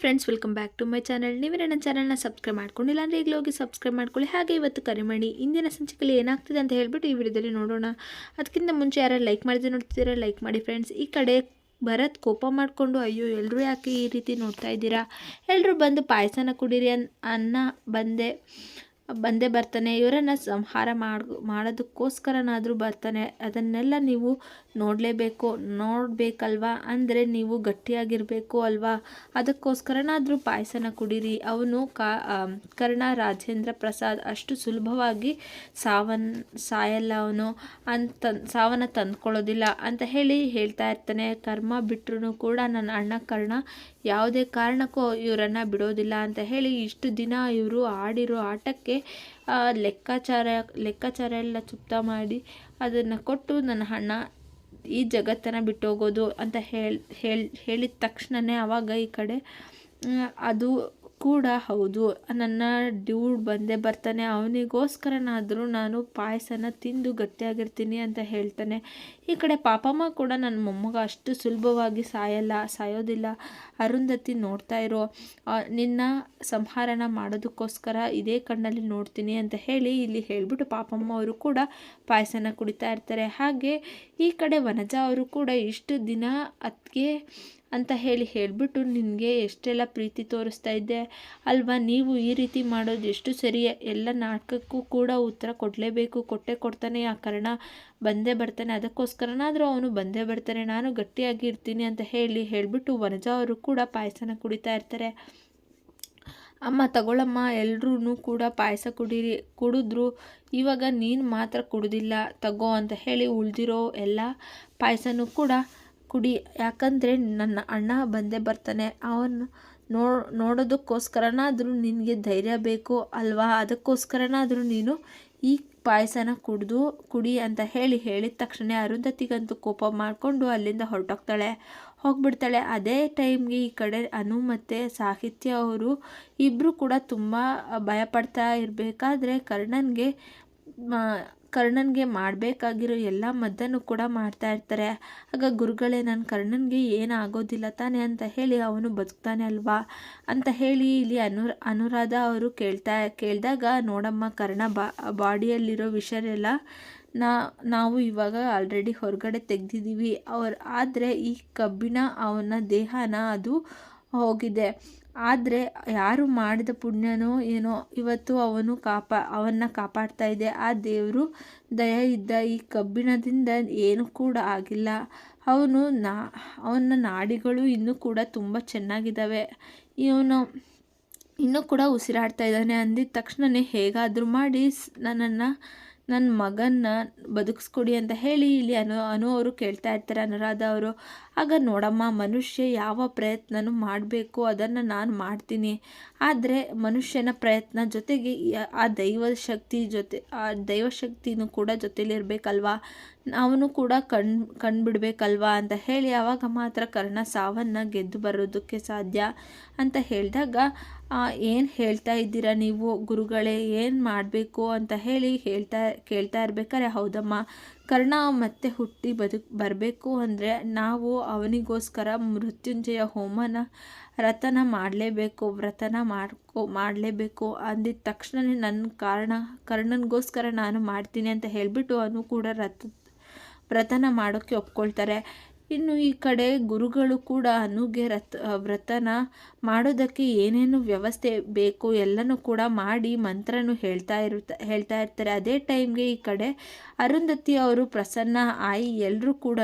Friends welcome back to my channel ನೀವೇ ನನ್ನ ಚಾನಲ್ನ ಸಬ್ಸ್ಕ್ರೈಬ್ ಮಾಡ್ಕೊಂಡಿಲ್ಲ ಅಂದರೆ ಈಗ ಹೋಗಿ ಸಬ್ಸ್ಕ್ರೈಬ್ ಮಾಡ್ಕೊಳ್ಳಿ. ಹಾಗೆ ಇವತ್ತು ಕರಿಮಣಿ ಇಂದಿನ ಸಂಚಿಕೆಯಲ್ಲಿ ಏನಾಗ್ತಿದೆ ಅಂತ ಹೇಳ್ಬಿಟ್ಟು ಈ ವಿಡಿಯೋದಲ್ಲಿ ನೋಡೋಣ. ಅದಕ್ಕಿಂತ ಮುಂಚೆ ಯಾರು ಲೈಕ್ ಮಾಡಿದ್ರೆ ನೋಡ್ತಿದ್ದೀರಾ? ಲೈಕ್ ಮಾಡಿ ಫ್ರೆಂಡ್ಸ್ ಈ ಕಡೆ ಭರತ್ ಕೋಪ ಮಾಡಿಕೊಂಡು, ಅಯ್ಯೋ ಎಲ್ಲರೂ ಯಾಕೆ ಈ ರೀತಿ ನೋಡ್ತಾ ಇದ್ದೀರಾ? ಎಲ್ಲರೂ ಬಂದು ಪಾಯಸನ ಕುಡೀರಿ ಅನ್, ಅನ್ನ ಬಂದೆ. ಬಂದೇ ಬರ್ತಾನೆ, ಇವರನ್ನು ಸಂಹಾರ ಮಾಡ್, ಮಾಡೋದಕ್ಕೋಸ್ಕರನಾದರೂ ಬರ್ತಾನೆ. ಅದನ್ನೆಲ್ಲ ನೀವು ನೋಡಲೇಬೇಕು, ನೋಡಬೇಕಲ್ವಾ? ಅಂದರೆ ನೀವು ಗಟ್ಟಿಯಾಗಿರಬೇಕು ಅಲ್ವಾ? ಅದಕ್ಕೋಸ್ಕರನಾದರೂ ಪಾಯಸನ ಕುಡೀರಿ. ಅವನು ಕಾ ಕರ್ಣ ರಾಜೇಂದ್ರ ಪ್ರಸಾದ್ ಅಷ್ಟು ಸುಲಭವಾಗಿ ಸಾವನ್, ಸಾಯಲ್ಲ ಅವನು. ಅಂತ, ಸಾವನ್ನ ತಂದ್ಕೊಳ್ಳೋದಿಲ್ಲ ಅಂತ ಹೇಳಿ ಹೇಳ್ತಾ ಇರ್ತಾನೆ. ಕರ್ಮ ಬಿಟ್ಟರು ಕೂಡ ನನ್ನ ಅಣ್ಣ ಕರ್ಣ ಯಾವುದೇ ಕಾರಣಕ್ಕೂ ಇವರನ್ನು ಬಿಡೋದಿಲ್ಲ ಅಂತ ಹೇಳಿ ಇಷ್ಟು ದಿನ ಇವರು ಆಡಿರೋ ಆಟಕ್ಕೆ ಲೆಕ್ಕಾಚಾರ ಲೆಕ್ಕಾಚಾರ ಎಲ್ಲ ಚುಪ್ತ ಮಾಡಿ ಅದನ್ನು ಕೊಟ್ಟು ನನ್ನ ಹಣ ಈ ಜಗತ್ತನ್ನು ಬಿಟ್ಟು ಹೋಗೋದು ಅಂತ ಹೇಳಿ ಹೇಳಿದ ತಕ್ಷಣವೇ ಆವಾಗ ಈ ಕಡೆ ಅದು ಕೂಡ ಹೌದು. ನನ್ನ ಡ್ಯೂಡ್ ಬಂದೇ ಬರ್ತಾನೆ. ಅವನಿಗೋಸ್ಕರನಾದರೂ ನಾನು ಪಾಯಸನ ತಿಂದು ಗಟ್ಟಿಯಾಗಿರ್ತೀನಿ ಅಂತ ಹೇಳ್ತಾನೆ. ಈ ಕಡೆ ಪಾಪಮ್ಮ ಕೂಡ ನನ್ನ ಮೊಮ್ಮಗ ಅಷ್ಟು ಸುಲಭವಾಗಿ ಸಾಯಲ್ಲ, ಸಾಯೋದಿಲ್ಲ. ಅರುಂಧತಿ ನೋಡ್ತಾ ಇರೋ. ನಿನ್ನ ಸಂಹಾರನ ಮಾಡೋದಕ್ಕೋಸ್ಕರ ಇದೇ ಕಣ್ಣಲ್ಲಿ ನೋಡ್ತೀನಿ ಅಂತ ಹೇಳಿ ಇಲ್ಲಿ ಹೇಳಿಬಿಟ್ಟು ಪಾಪಮ್ಮ ಅವರು ಕೂಡ ಪಾಯಸನ ಕುಡಿತಾ ಇರ್ತಾರೆ. ಹಾಗೆ ಈ ಕಡೆ ವನಜಾ ಅವರು ಕೂಡ ಇಷ್ಟು ದಿನ ಅದಕ್ಕೆ ಅಂತ ಹೇಳಿ ಹೇಳಿಬಿಟ್ಟು ನಿನಗೆ ಎಷ್ಟೆಲ್ಲ ಪ್ರೀತಿ ತೋರಿಸ್ತಾ ಇದ್ದೆ. ಅಲ್ವಾ, ನೀವು ಈ ರೀತಿ ಮಾಡೋದು ಎಷ್ಟು ಸರಿ. ಎಲ್ಲ ನಾಟಕಕ್ಕೂ ಕೂಡ ಉತ್ತರ ಕೊಡಲೇಬೇಕು. ಕೊಟ್ಟೆ ಕೊಡ್ತಾನೆ ಆ ಕಾರಣ. ಬಂದೇ ಬರ್ತಾನೆ. ಅದಕ್ಕೋಸ್ಕರನಾದರೂ ಅವನು ಬಂದೇ ಬರ್ತಾನೆ. ನಾನು ಗಟ್ಟಿಯಾಗಿ ಇರ್ತೀನಿ ಅಂತ ಹೇಳಿ ಹೇಳಿಬಿಟ್ಟು ವನಜಾ ಅವರು ಕೂಡ ಪಾಯಸನ ಕುಡಿತಾ ಇರ್ತಾರೆ. ಅಮ್ಮ ತಗೊಳ್ಳಮ್ಮ ಎಲ್ಲರೂ ಕೂಡ ಪಾಯಸ ಕುಡೀರಿ ಕುಡಿದ್ರು. ಇವಾಗ ನೀನು ಮಾತ್ರ ಕುಡಿದಿಲ್ಲ. ತಗೋ ಅಂತ ಹೇಳಿ ಉಳಿದಿರೋ ಎಲ್ಲ ಪಾಯಸನೂ ಕೂಡ ಕುಡಿ. ಯಾಕಂದರೆ ನನ್ನ ಅಣ್ಣ ಬಂದೇ ಬರ್ತಾನೆ. ಅವನು ನೋ, ನೋಡೋದಕ್ಕೋಸ್ಕರನಾದರೂ ನಿನಗೆ ಧೈರ್ಯ ಬೇಕು ಅಲ್ವಾ? ಅದಕ್ಕೋಸ್ಕರನಾದರೂ ನೀನು ಈ ಪಾಯಸನ ಕುಡಿದು ಕುಡಿ ಅಂತ ಹೇಳಿ ಹೇಳಿದ ತಕ್ಷಣ ಅರುಂಧತಿಗಂತೂ ಕೋಪ ಮಾಡಿಕೊಂಡು ಅಲ್ಲಿಂದ ಹೊರಟೋಗ್ತಾಳೆ. ಹೋಗ್ಬಿಡ್ತಾಳೆ. ಅದೇ ಟೈಮ್ಗೆ ಈ ಕಡೆ ಅನು ಮತ್ತು ಸಾಹಿತ್ಯ ಅವರು ಇಬ್ಬರು ಕೂಡ ತುಂಬ ಭಯಪಡ್ತಾ ಇರಬೇಕಾದ್ರೆ ಕರ್ಣನ್ಗೆ ಕರ್ಣನ್ಗೆ ಮಾಡಬೇಕಾಗಿರೋ ಎಲ್ಲ ಮದ್ದನ್ನು ಕೂಡ ಮಾಡ್ತಾ ಇರ್ತಾರೆ. ಆಗ ಗುರುಗಳೇ ನನ್ನ ಕರ್ಣನ್ಗೆ ಏನಾಗೋದಿಲ್ಲ ತಾನೆ ಅಂತ ಹೇಳಿ ಅವನು ಬದುಕ್ತಾನೆ ಅಲ್ವಾ? ಅಂತ ಹೇಳಿ ಇಲ್ಲಿ ಅನು ಅನುರಾಧ ಅವರು ಕೇಳ್ತಾ, ಕೇಳಿದಾಗ, ನೋಡಮ್ಮ, ಕರ್ಣ ಬಾ, ಬಾಡಿಯಲ್ಲಿರೋ ವಿಷಯರೆಲ್ಲ ನಾ, ನಾವು ಇವಾಗ ಆಲ್ರೆಡಿ ಹೊರಗಡೆ ತೆಗೆದಿದ್ದೀವಿ. ಅವ್ರು, ಆದರೆ ಈ ಕಬ್ಬಿಣ ಅವನ ದೇಹನ ಅದು ಹೋಗಿದೆ. ಆದರೆ ಯಾರು ಮಾಡಿದ ಪುಣ್ಯನೋ ಏನೋ ಇವತ್ತು ಅವನು ಕಾಪಾ, ಅವನ್ನ ಕಾಪಾಡ್ತಾ ಇದೆ. ಆ ದೇವರು ದಯ ಇದ್ದ ಈ ಕಬ್ಬಿಣದಿಂದ ಏನು ಕೂಡ ಆಗಿಲ್ಲ. ಅವನು ನಾ, ಅವನ ನಾಡಿಗಳು ಇನ್ನೂ ಕೂಡ ತುಂಬ ಚೆನ್ನಾಗಿದ್ದಾವೆ. ಇವನು ಇನ್ನೂ ಕೂಡ ಉಸಿರಾಡ್ತಾ ಇದ್ದಾನೆ. ಅಂದಿದ ತಕ್ಷಣವೇ ಹೇಗಾದರೂ ಮಾಡಿ ನನ್ನನ್ನು ನನ್ನ ಮಗನ್ನ ಬದುಕಿಸ್ಕೊಡಿ ಅಂತ ಹೇಳಿ ಇಲ್ಲಿ ಅನು ಅನು ಅವರು ಕೇಳ್ತಾ ಇರ್ತಾರೆ ಅನುರಾಧ ಅವರು. ಆಗ ನೋಡಮ್ಮ, ಮನುಷ್ಯ ಯಾವ ಪ್ರಯತ್ನನೂ ಮಾಡಬೇಕು, ಅದನ್ನು ನಾನು ಮಾಡ್ತೀನಿ. ಆದರೆ ಮನುಷ್ಯನ ಪ್ರಯತ್ನ ಜೊತೆಗೆ ಆ ದೈವ ಶಕ್ತಿ ಜೊತೆ, ಆ ದೈವ ಶಕ್ತಿನೂ ಕೂಡ ಜೊತೆಲಿರಬೇಕಲ್ವಾ? ಅವನು ಕೂಡ ಕಣ್, ಕಣ್ಬಿಡ್ಬೇಕಲ್ವಾ ಅಂತ ಹೇಳಿ ಆವಾಗ ಮಾತ್ರ ಕರ್ಣ ಸಾವನ್ನು ಗೆದ್ದು ಬರೋದಕ್ಕೆ ಸಾಧ್ಯ ಅಂತ ಹೇಳಿದಾಗ ಏನು ಹೇಳ್ತಾ ಇದ್ದೀರಾ ನೀವು ಗುರುಗಳೇ? ಏನು ಮಾಡಬೇಕು? ಅಂತ ಹೇಳಿ ಹೇಳ್ತಾ, ಕೇಳ್ತಾ ಇರ್ಬೇಕಾರೆ, ಹೌದಮ್ಮ ಕರ್ಣ ಮತ್ತೆ ಹುಟ್ಟಿ ಬದುಕ್ ಬರಬೇಕು ಅಂದರೆ ನಾವು ಅವನಿಗೋಸ್ಕರ ಮೃತ್ಯುಂಜಯ ಹೋಮನ ರಥನ ಮಾಡಲೇಬೇಕು, ವ್ರತನ ಮಾಡ್ಕೊ, ಮಾಡಲೇಬೇಕು ಅಂದಿದ್ದ ತಕ್ಷಣವೇ ನನ್ನ ಕಾರಣ, ಕರ್ಣನಿಗೋಸ್ಕರ ನಾನು ಮಾಡ್ತೀನಿ ಅಂತ ಹೇಳಿಬಿಟ್ಟು ಅವನು ಕೂಡ ರಥ ವ್ರತನ ಮಾಡೋಕ್ಕೆ ಒಪ್ಕೊಳ್ತಾರೆ. ಇನ್ನು ಈ ಕಡೆ ಗುರುಗಳು ಕೂಡ ಅನುಗೆ ರಥ ವ್ರತನ ಮಾಡೋದಕ್ಕೆ ಏನೇನು ವ್ಯವಸ್ಥೆ ಬೇಕು ಎಲ್ಲನೂ ಕೂಡ ಮಾಡಿ ಮಂತ್ರನೂ ಹೇಳ್ತಾ ಇರುತ್ತ, ಹೇಳ್ತಾ ಇರ್ತಾರೆ. ಅದೇ ಟೈಮ್ಗೆ ಈ ಕಡೆ ಅರುಂಧತಿ ಅವರು ಪ್ರಸನ್ನ ಆಯಿ ಎಲ್ಲರೂ ಕೂಡ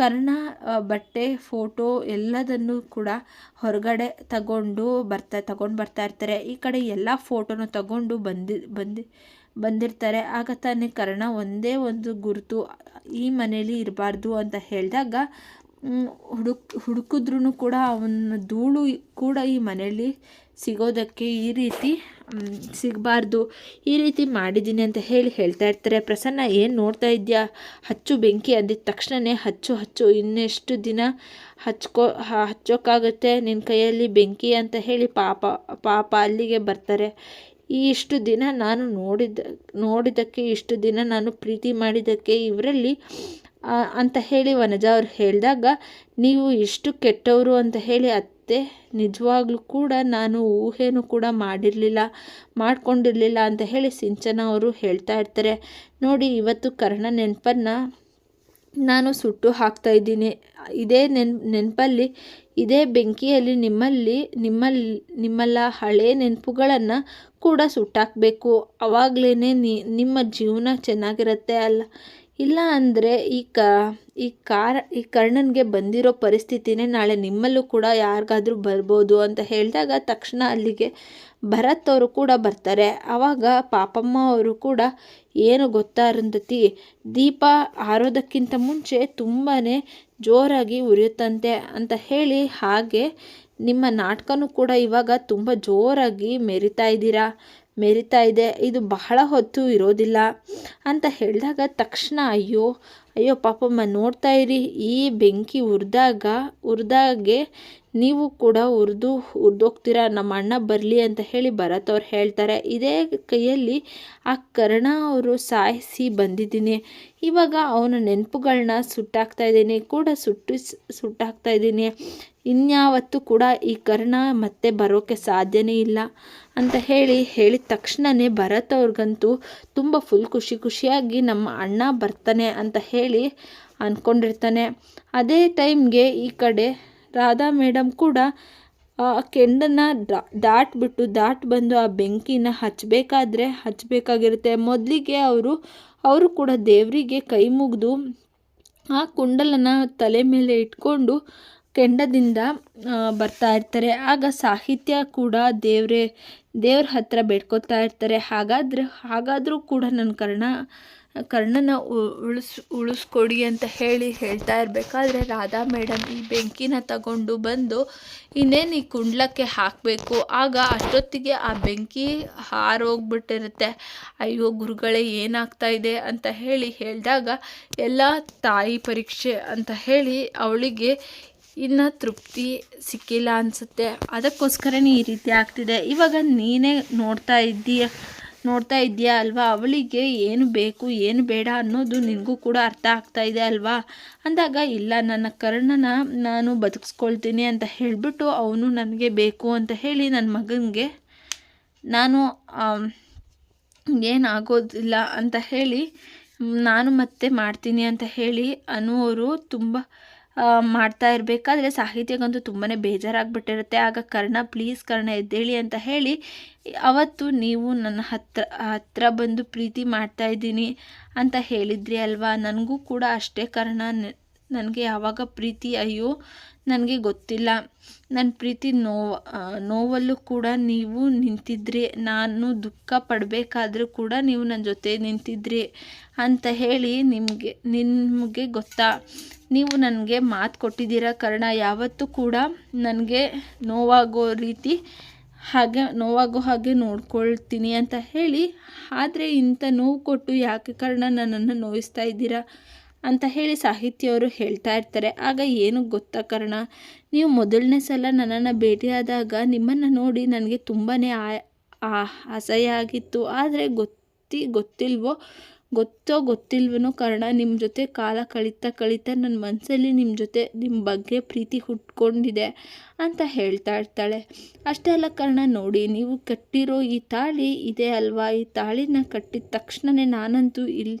ಕರ್ಣ ಬಟ್ಟೆ, ಫೋಟೋ ಎಲ್ಲದನ್ನು ಕೂಡ ಹೊರಗಡೆ ತಗೊಂಡು ಬರ್ತಾ ತಗೊಂಡು ಬರ್ತಾ ಇರ್ತಾರೆ. ಈ ಕಡೆ ಎಲ್ಲ ಫೋಟೋನು ತಗೊಂಡು ಬಂದಿ, ಬಂದು ಬಂದಿರ್ತಾರೆ. ಆಗ ತಾನೇ ಕರ್ಣ ಒಂದೇ ಒಂದು ಗುರುತು ಈ ಮನೇಲಿ ಇರಬಾರ್ದು ಅಂತ ಹೇಳಿದಾಗ ಹುಡುಕ್ ಹುಡುಕಿದ್ರೂ ಕೂಡ ಅವನ ಧೂಳು ಕೂಡ ಈ ಮನೆಯಲ್ಲಿ ಸಿಗೋದಕ್ಕೆ ಈ ರೀತಿ ಸಿಗಬಾರ್ದು. ಈ ರೀತಿ ಮಾಡಿದ್ದೀನಿ ಅಂತ ಹೇಳಿ ಹೇಳ್ತಾ ಇರ್ತಾರೆ. ಪ್ರಸನ್ನ, ಏನು ನೋಡ್ತಾ ಇದೆಯಾ? ಹಚ್ಚು ಬೆಂಕಿ ಅಂದಿದ ತಕ್ಷಣವೇ ಹಚ್ಚು ಹಚ್ಚು, ಇನ್ನೆಷ್ಟು ದಿನ ಹಚ್ಕೋ ಹಚ್ಚೋಕ್ಕಾಗುತ್ತೆ ನಿನ್ನ ಕೈಯಲ್ಲಿ ಬೆಂಕಿ ಅಂತ ಹೇಳಿ ಪಾಪ ಪಾಪ ಅಲ್ಲಿಗೆ ಬರ್ತಾರೆ. ಈ ಇಷ್ಟು ದಿನ ನಾನು ನೋಡಿದ ನೋಡಿದ್ದಕ್ಕೆ, ಇಷ್ಟು ದಿನ ನಾನು ಪ್ರೀತಿ ಮಾಡಿದ್ದಕ್ಕೆ ಇವರಲ್ಲಿ ಅಂತ ಹೇಳಿ ವನಜಾ ಅವ್ರು ಹೇಳಿದಾಗ, ನೀವು ಇಷ್ಟು ಕೆಟ್ಟವರು ಅಂತ ಹೇಳಿ ಅತ್ತೆ, ನಿಜವಾಗ್ಲೂ ಕೂಡ ನಾನು ಊಹೆನೂ ಕೂಡ ಮಾಡಿರಲಿಲ್ಲ, ಮಾಡಿಕೊಂಡಿರಲಿಲ್ಲ ಅಂತ ಹೇಳಿ ಸಿಂಚನ ಅವರು ಹೇಳ್ತಾ ಇರ್ತಾರೆ. ನೋಡಿ, ಇವತ್ತು ಕರ್ಣ ನೆನಪನ್ನು ನಾನು ಸುಟ್ಟು ಹಾಕ್ತಾ ಇದ್ದೀನಿ. ಇದೇ ನೆನ್, ನೆನಪಲ್ಲಿ, ಇದೇ ಬೆಂಕಿಯಲ್ಲಿ ನಿಮ್ಮಲ್ಲಿ ನಿಮ್ಮಲ್ಲಿ ನಿಮ್ಮಲ್ಲ ಹಳೆ ನೆನಪುಗಳನ್ನು ಕೂಡ ಸುಟ್ಟಾಕಬೇಕು. ಆವಾಗ್ಲೇ ನಿಮ್ಮ ಜೀವನ ಚೆನ್ನಾಗಿರುತ್ತೆ ಅಲ್ಲ. ಇಲ್ಲ ಅಂದರೆ ಈ ಕ, ಈ ಕಾರ, ಈ ಕರ್ಣನಿಗೆ ಬಂದಿರೋ ಪರಿಸ್ಥಿತಿನೇ ನಾಳೆ ನಿಮ್ಮಲ್ಲೂ ಕೂಡ ಯಾರಿಗಾದರೂ ಬರ್ಬೋದು ಅಂತ ಹೇಳಿದಾಗ ತಕ್ಷಣ ಅಲ್ಲಿಗೆ ಭರತ್ ಅವರು ಕೂಡ ಬರ್ತಾರೆ. ಆವಾಗ ಪಾಪಮ್ಮ ಅವರು ಕೂಡ ಏನು ಗೊತ್ತಾ ಅರುಂಧತಿ ದೀಪ ಆರೋದಕ್ಕಿಂತ ಮುಂಚೆ ತುಂಬಾ ಜೋರಾಗಿ ಉರಿಯುತ್ತಂತೆ ಅಂತ ಹೇಳಿ ಹಾಗೆ ನಿಮ್ಮ ನಾಟಕನೂ ಕೂಡ ಇವಾಗ ತುಂಬ ಜೋರಾಗಿ ಮೆರಿತಾ ಇದ್ದೀರಾ? ಮೆರಿತಾ ಇದೆ. ಇದು ಬಹಳ ಹೊತ್ತು ಇರೋದಿಲ್ಲ ಅಂತ ಹೇಳಿದಾಗ ತಕ್ಷಣ, ಅಯ್ಯೋ ಅಯ್ಯೋ ಪಾಪಮ್ಮ, ನೋಡ್ತಾ ಇರಿ. ಈ ಬೆಂಕಿ ಉರಿದಾಗ, ಉರಿದಾಗೆ ನೀವು ಕೂಡ ಉರಿದು, ಉರಿದೋಗ್ತೀರಾ, ನಮ್ಮ ಅಣ್ಣ ಬರಲಿ ಅಂತ ಹೇಳಿ ಭರತ್ ಅವ್ರು ಹೇಳ್ತಾರೆ. ಇದೇ ಕೈಯಲ್ಲಿ ಆ ಕರ್ಣ ಅವರು ಸಾಯಿಸಿ ಬಂದಿದ್ದೀನಿ. ಇವಾಗ ಅವನ ನೆನಪುಗಳನ್ನ ಸುಟ್ಟಾಕ್ತಾ ಇದ್ದೀನಿ, ಕೂಡ ಸುಟ್ಟು, ಸುಟ್ಟಾಕ್ತಾ ಇದ್ದೀನಿ. ಇನ್ಯಾವತ್ತೂ ಕೂಡ ಈ ಕರ್ಣ ಮತ್ತೆ ಬರೋಕ್ಕೆ ಸಾಧ್ಯನೇ ಇಲ್ಲ ಅಂತ ಹೇಳಿ ಹೇಳಿದ ತಕ್ಷಣವೇ ಭರತ್ ಅವ್ರಿಗಂತೂ ತುಂಬ ಫುಲ್ ಖುಷಿ ಖುಷಿಯಾಗಿ ನಮ್ಮ ಅಣ್ಣ ಬರ್ತಾನೆ ಅಂತ ಹೇಳಿ ಅಂದ್ಕೊಂಡಿರ್ತಾನೆ ಅದೇ ಟೈಮ್ಗೆ ಈ ಕಡೆ ರಾಧಾ ಮೇಡಮ್ ಕೂಡ, ಆ ಕೆಂಡನ್ನು ದಾಟ್ಬಿಟ್ಟು, ದಾಟ್ ಬಂದು ಆ ಬೆಂಕಿನ ಹಚ್ಚಬೇಕಾದ್ರೆ ಹಚ್ಚಬೇಕಾಗಿರುತ್ತೆ ಮೊದಲಿಗೆ ಅವರು ಅವರು ಕೂಡ ದೇವರಿಗೆ ಕೈ ಮುಗಿದು ಆ ಕುಂಡಲನ ತಲೆ ಮೇಲೆ ಇಟ್ಕೊಂಡು ಕೆಂಡದಿಂದ ಬರ್ತಾ ಇರ್ತಾರೆ. ಆಗ ಸಾಹಿತ್ಯ ಕೂಡ ದೇವ್ರೆ, ದೇವ್ರ ಹತ್ರ ಬೇಡ್ಕೊತಾ ಇರ್ತಾರೆ. ಹಾಗಾದ್ರೆ, ಹಾಗಾದರೂ ಕೂಡ ನನ್ನ ಕರ್ಣ ಕರ್ಣನ ಉಳಿಸ್, ಉಳಿಸ್ಕೊಡಿ ಅಂತ ಹೇಳಿ ಹೇಳ್ತಾ ಇರಬೇಕಾದ್ರೆ ರಾಧಾ ಮೇಡಮ್ ಈ ಬೆಂಕಿನ ತಗೊಂಡು ಬಂದು ಇನ್ನೇನು ಈ ಕುಂಡ್ಲಕ್ಕೆ ಹಾಕಬೇಕು? ಆಗ ಅಷ್ಟೊತ್ತಿಗೆ ಆ ಬೆಂಕಿ ಹಾರೋಗ್ಬಿಟ್ಟಿರುತ್ತೆ. ಅಯ್ಯೋ ಗುರುಗಳೇ, ಏನಾಗ್ತಾ ಇದೆ ಅಂತ ಹೇಳಿ ಹೇಳಿದಾಗ, ಎಲ್ಲ ತಾಯಿ ಪರೀಕ್ಷೆ ಅಂತ ಹೇಳಿ ಅವಳಿಗೆ ಇನ್ನು ತೃಪ್ತಿ ಸಿಕ್ಕಿಲ್ಲ ಅನಿಸುತ್ತೆ. ಅದಕ್ಕೋಸ್ಕರನೇ ಈ ರೀತಿ ಆಗ್ತಿದೆ. ಇವಾಗ ನೀನೇ ನೋಡ್ತಾ ಇದ್ದೀಯ? ನೋಡ್ತಾ ಇದೆಯಾ ಅಲ್ವಾ? ಅವಳಿಗೆ ಏನು ಬೇಕು, ಏನು ಬೇಡ ಅನ್ನೋದು ನಿನಗೂ ಕೂಡ ಅರ್ಥ ಆಗ್ತಾ ಇದೆ ಅಲ್ವಾ? ಅಂದಾಗ, ಇಲ್ಲ, ನನ್ನ ಕರ್ಣನ ನಾನು ಬದುಕಿಸ್ಕೊಳ್ತೀನಿ ಅಂತ ಹೇಳಿಬಿಟ್ಟು ಅವನು ನನಗೆ ಬೇಕು ಅಂತ ಹೇಳಿ ನನ್ನ ಮಗನಿಗೆ ನಾನು ಏನಾಗೋದಿಲ್ಲ ಅಂತ ಹೇಳಿ, ನಾನು ಮತ್ತೆ ಮಾಡ್ತೀನಿ ಅಂತ ಹೇಳಿ ಅನ್ನುವರು ತುಂಬ ಮಾಡ್ತಾ ಇರಬೇಕಾದ್ರೆ ಸಾಹಿತ್ಯಗಂತೂ ತುಂಬಾ ಬೇಜಾರಾಗ್ಬಿಟ್ಟಿರುತ್ತೆ. ಆಗ ಕರ್ಣ, ಪ್ಲೀಸ್ ಕರ್ಣ, ಎದ್ದೇಳಿ ಅಂತ ಹೇಳಿ, ಅವತ್ತು ನೀವು ನನ್ನ ಹತ್ರ ಹತ್ರ ಬಂದು ಪ್ರೀತಿ ಮಾಡ್ತಾ ಇದ್ದೀನಿ ಅಂತ ಹೇಳಿದ್ರಿ ಅಲ್ವಾ? ನನಗೂ ಕೂಡ ಅಷ್ಟೇ ಕರ್ಣ ನನಗೆ ಯಾವಾಗ ಪ್ರೀತಿ ಅಯ್ಯೋ ನನಗೆ ಗೊತ್ತಿಲ್ಲ. ನನ್ನ ಪ್ರೀತಿ ನೋವು ನೋವಲ್ಲೂ ಕೂಡ ನೀವು ನಿಂತಿದ್ರಿ, ನಾನು ದುಃಖ ಪಡಬೇಕಾದ್ರೂ ಕೂಡ ನೀವು ನನ್ನ ಜೊತೆ ನಿಂತಿದ್ರಿ ಅಂತ ಹೇಳಿ ನಿಮಗೆ ನಿಮಗೆ ಗೊತ್ತಾ? ನೀವು ನನಗೆ ಮಾತು ಕೊಟ್ಟಿದ್ದೀರ ಕಾರಣ, ಯಾವತ್ತೂ ಕೂಡ ನನಗೆ ನೋವಾಗೋ ರೀತಿ ಹಾಗೆ, ನೋವಾಗೋ ಹಾಗೆ ನೋಡ್ಕೊಳ್ತೀನಿ ಅಂತ ಹೇಳಿ, ಆದರೆ ಇಂಥ ನೋವು ಕೊಟ್ಟು ಯಾಕೆ ಕಾರಣ ನನ್ನನ್ನು ನೋಯಿಸ್ತಾ ಇದ್ದೀರಾ? ಅಂತ ಹೇಳಿ ಸಾಹಿತ್ಯವರು ಹೇಳ್ತಾ ಇರ್ತಾರೆ. ಆಗ ಏನು ಗೊತ್ತಾ ಕಾರಣ? ನೀವು ಮೊದಲನೇ ಸಲ ನನ್ನನ್ನು ಭೇಟಿಯಾದಾಗ ನಿಮ್ಮನ್ನು ನೋಡಿ ನನಗೆ ತುಂಬಾ ಅಸಹ್ಯ ಆಗಿತ್ತು. ಆದರೆ ಗೊತ್ತಿ, ಗೊತ್ತಿಲ್ವೋ? ಗೊತ್ತೋ ಗೊತ್ತಿಲ್ವನೋ ಕಾರಣ ನಿಮ್ಮ ಜೊತೆ ಕಾಲ ಕಳೀತಾ ಕಳೀತಾ ನನ್ನ ಮನಸ್ಸಲ್ಲಿ ನಿಮ್ಮ ಜೊತೆ ನಿಮ್ಮ ಬಗ್ಗೆ ಪ್ರೀತಿ ಹುಟ್ಕೊಂಡಿದೆ ಅಂತ ಹೇಳ್ತಾ ಇರ್ತಾಳೆ. ಅಷ್ಟೇ ಅಲ್ಲ ಕಾರಣ, ನೋಡಿ ನೀವು ಕಟ್ಟಿರೋ ಈ ತಾಳಿ ಇದೆ ಅಲ್ವಾ? ಈ ತಾಳಿನ ಕಟ್ಟಿದ ತಕ್ಷಣವೇ ನಾನಂತೂ ಇಲ್ಲಿ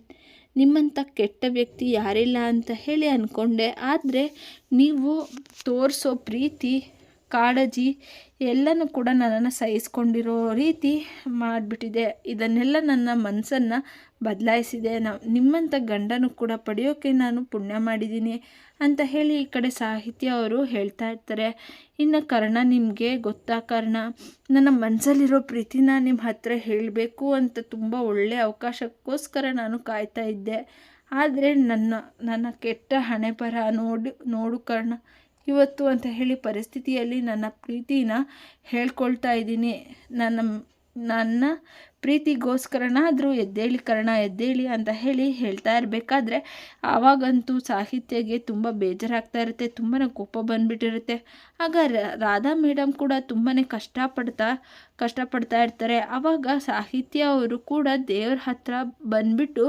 ನಿಮ್ಮಂಥ ಕೆಟ್ಟ ವ್ಯಕ್ತಿ ಯಾರಿಲ್ಲ ಅಂತ ಹೇಳಿ ಅಂದ್ಕೊಂಡೆ ಆದರೆ ನೀವು ತೋರಿಸೋ ಪ್ರೀತಿ, ಕಾಳಜಿ ಎಲ್ಲನೂ ಕೂಡ ನನ್ನನ್ನು ಸಹಿಸ್ಕೊಂಡಿರೋ ರೀತಿ ಮಾಡಿಬಿಟ್ಟಿದೆ. ಇದನ್ನೆಲ್ಲ ನನ್ನ ಮನಸ್ಸನ್ನು ಬದಲಾಯಿಸಿದೆ. ನಾವು ನಿಮ್ಮಂಥ ಗಂಡನೂ ಕೂಡ ಪಡೆಯೋಕ್ಕೆ ನಾನು ಪುಣ್ಯ ಮಾಡಿದ್ದೀನಿ. ಅಂತ ಹೇಳಿ ಈ ಕಡೆ ಸಾಹಿತ್ಯ ಅವರು ಹೇಳ್ತಾ ಇರ್ತಾರೆ. ಇನ್ನು ಕರ್ಣ ನಿಮಗೆ ಗೊತ್ತಾ ಕರ್ಣ? ನನ್ನ ಮನಸ್ಸಲ್ಲಿರೋ ಪ್ರೀತಿನ ನಿಮ್ಮ ಹತ್ರ ಹೇಳಬೇಕು ಅಂತ ತುಂಬ ಒಳ್ಳೆಯ ಅವಕಾಶಕ್ಕೋಸ್ಕರ ನಾನು ಕಾಯ್ತಾ ಇದ್ದೆ. ಆದರೆ ನನ್ನ ನನ್ನ ಕೆಟ್ಟ ಹಣೆ ಬರ ನೋಡಿ, ನೋಡು ಕರ್ಣ. ಇವತ್ತು ಅಂತ ಹೇಳಿ ಪರಿಸ್ಥಿತಿಯಲ್ಲಿ ನನ್ನ ಪ್ರೀತಿನ ಹೇಳ್ಕೊಳ್ತಾ ಇದ್ದೀನಿ. ನನ್ನ ನನ್ನ ಪ್ರೀತಿಗೋಸ್ಕರನಾದರೂ ಎದ್ದೇಳಿ ಕರ್ಣ ಎದ್ದೇಳಿ ಅಂತ ಹೇಳಿ ಹೇಳ್ತಾ ಇರಬೇಕಾದ್ರೆ ಆವಾಗಂತೂ ಸಾಹಿತ್ಯಗೆ ತುಂಬ ಬೇಜಾರಾಗ್ತಾ ಇರುತ್ತೆ ತುಂಬಾ ಕೋಪ ಬಂದ್ಬಿಟ್ಟಿರುತ್ತೆ. ಆಗ ರಾಧಾ ಮೇಡಮ್ ಕೂಡ ತುಂಬಾ ಕಷ್ಟಪಡ್ತಾ ಕಷ್ಟಪಡ್ತಾ ಇರ್ತಾರೆ. ಆವಾಗ ಸಾಹಿತ್ಯ ಅವರು ಕೂಡ ದೇವ್ರ ಹತ್ರ ಬಂದ್ಬಿಟ್ಟು,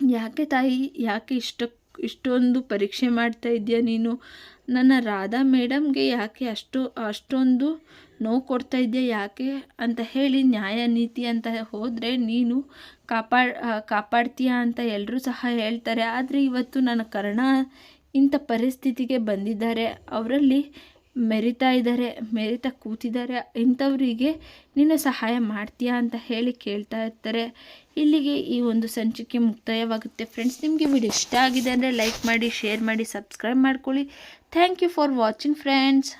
ಯಾಕೆ ತಾಯಿ, ಯಾಕೆ ಇಷ್ಟ ಇಷ್ಟೊಂದು ಪರೀಕ್ಷೆ ಮಾಡ್ತಾ ಇದೆಯಾ ನೀನು? ನನ್ನ ರಾಧಾ ಮೇಡಮ್ಗೆ ಯಾಕೆ ಅಷ್ಟು, ಅಷ್ಟೊಂದು ನೋವು ಕೊಡ್ತಾ ಇದೆಯಾ ಯಾಕೆ ಅಂತ ಹೇಳಿ ನ್ಯಾಯ ನೀತಿ ಅಂತ ಹೋದರೆ ನೀನು ಕಾಪಾಡ್ ಕಾಪಾಡ್ತೀಯಾ ಅಂತ ಎಲ್ಲರೂ ಸಹ ಹೇಳ್ತಾರೆ. ಆದರೆ ಇವತ್ತು ನನ್ನ ಕರ್ಣ ಇಂಥ ಪರಿಸ್ಥಿತಿಗೆ ಬಂದಿದ್ದಾರೆ. ಅವರಲ್ಲಿ ಮೆರಿತಾ ಇದ್ದಾರೆ, ಮೆರಿತಾ ಕೂತಿದ್ದಾರೆ. ಇಂಥವರಿಗೆ ನೀನು ಸಹಾಯ ಮಾಡ್ತೀಯಾ ಅಂತ ಹೇಳಿ ಕೇಳ್ತಾ ಇರ್ತಾರೆ. ಇಲ್ಲಿಗೆ ಈ ಒಂದು ಸಂಚಿಕೆ ಮುಕ್ತಾಯವಾಗುತ್ತೆ. ಫ್ರೆಂಡ್ಸ್, ನಿಮಗೆ ವಿಡಿಯೋ ಇಷ್ಟ ಆಗಿದೆ ಅಂದರೆ ಲೈಕ್ ಮಾಡಿ, ಶೇರ್ ಮಾಡಿ, ಸಬ್ಸ್ಕ್ರೈಬ್ ಮಾಡ್ಕೊಳ್ಳಿ. Thank you for watching friends.